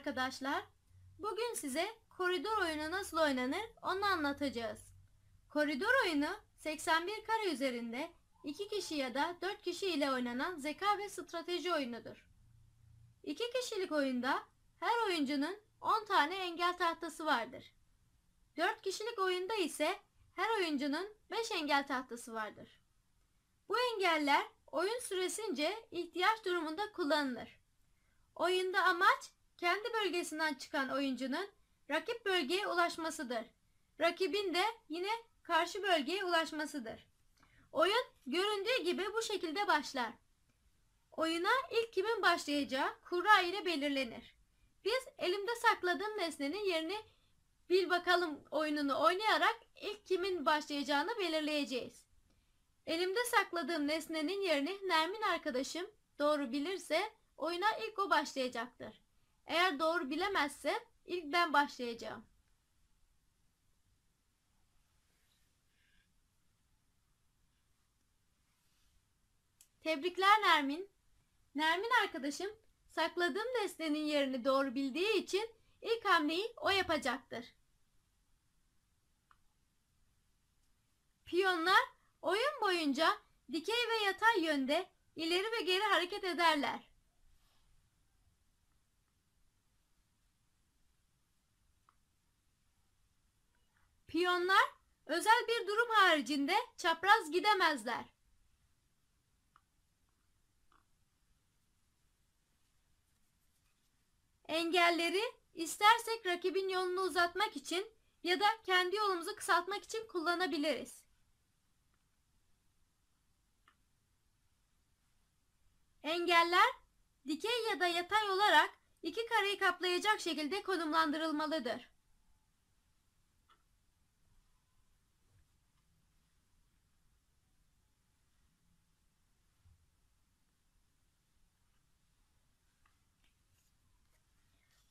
arkadaşlar. Bugün size koridor oyunu nasıl oynanır onu anlatacağız. Koridor oyunu 81 kare üzerinde 2 kişi ya da 4 kişi ile oynanan zeka ve strateji oyunudur. 2 kişilik oyunda her oyuncunun 10 tane engel tahtası vardır. 4 kişilik oyunda ise her oyuncunun 5 engel tahtası vardır. Bu engeller oyun süresince ihtiyaç durumunda kullanılır. Oyunda amaç kendi bölgesinden çıkan oyuncunun rakip bölgeye ulaşmasıdır. Rakibin de yine karşı bölgeye ulaşmasıdır. Oyun göründüğü gibi bu şekilde başlar. Oyuna ilk kimin başlayacağı kura ile belirlenir. Biz elimde sakladığım nesnenin yerini bil bakalım oyununu oynayarak ilk kimin başlayacağını belirleyeceğiz. Elimde sakladığım nesnenin yerini Nermin arkadaşım doğru bilirse oyuna ilk o başlayacaktır. Eğer doğru bilemezse ilk ben başlayacağım. Tebrikler Nermin. Nermin arkadaşım sakladığım nesnenin yerini doğru bildiği için ilk hamleyi o yapacaktır. Piyonlar oyun boyunca dikey ve yatay yönde ileri ve geri hareket ederler. Piyonlar özel bir durum haricinde çapraz gidemezler. Engelleri istersek rakibin yolunu uzatmak için ya da kendi yolumuzu kısaltmak için kullanabiliriz. Engeller dikey ya da yatay olarak iki kareyi kaplayacak şekilde konumlandırılmalıdır.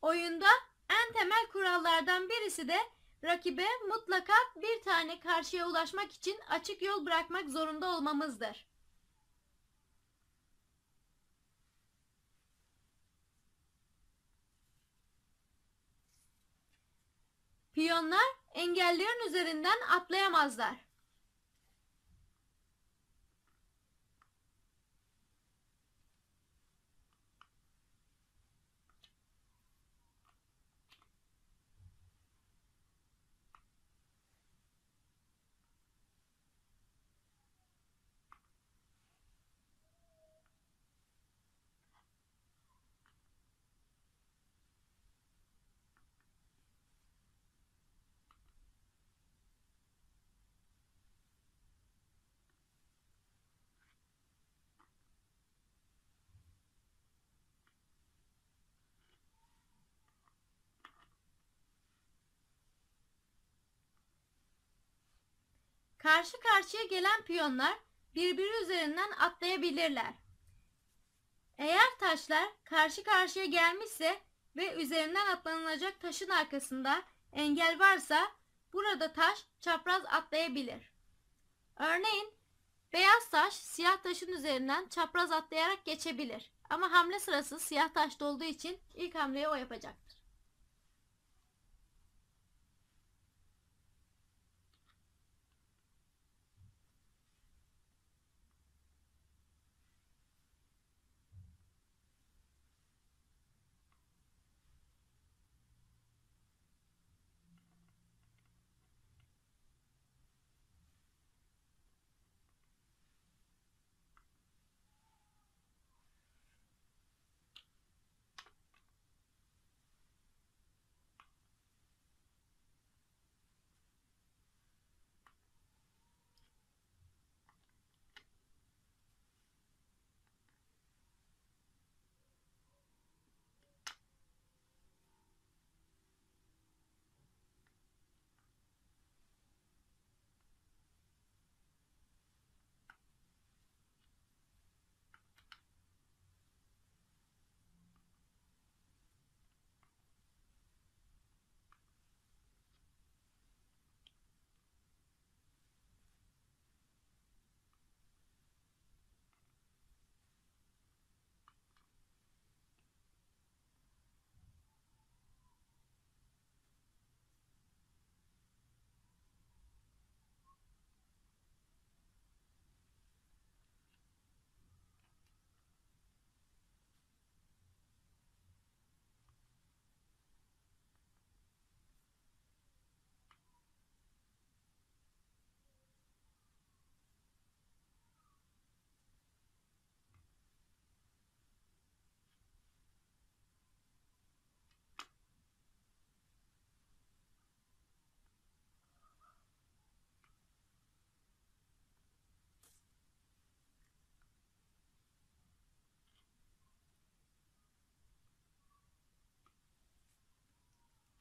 Oyunda en temel kurallardan birisi de rakibe mutlaka bir tane karşıya ulaşmak için açık yol bırakmak zorunda olmamızdır. Piyonlar engellerin üzerinden atlayamazlar. Karşı karşıya gelen piyonlar birbiri üzerinden atlayabilirler. Eğer taşlar karşı karşıya gelmişse ve üzerinden atlanılacak taşın arkasında engel varsa burada taş çapraz atlayabilir. Örneğin beyaz taş siyah taşın üzerinden çapraz atlayarak geçebilir. Ama hamle sırası siyah taşta olduğu için ilk hamleyi o yapacaktır.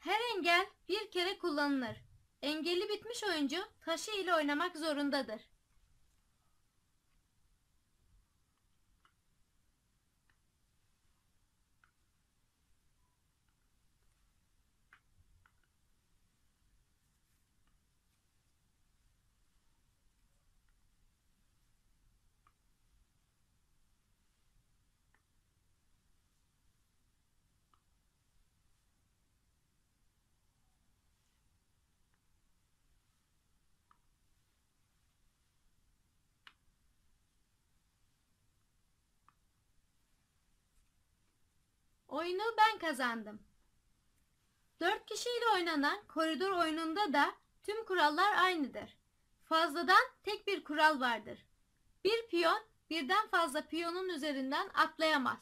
Her engel bir kere kullanılır. Engelli bitmiş oyuncu taşı ile oynamak zorundadır. Oyunu ben kazandım. Dört kişiyle oynanan koridor oyununda da tüm kurallar aynıdır. Fazladan tek bir kural vardır. Bir piyon birden fazla piyonun üzerinden atlayamaz.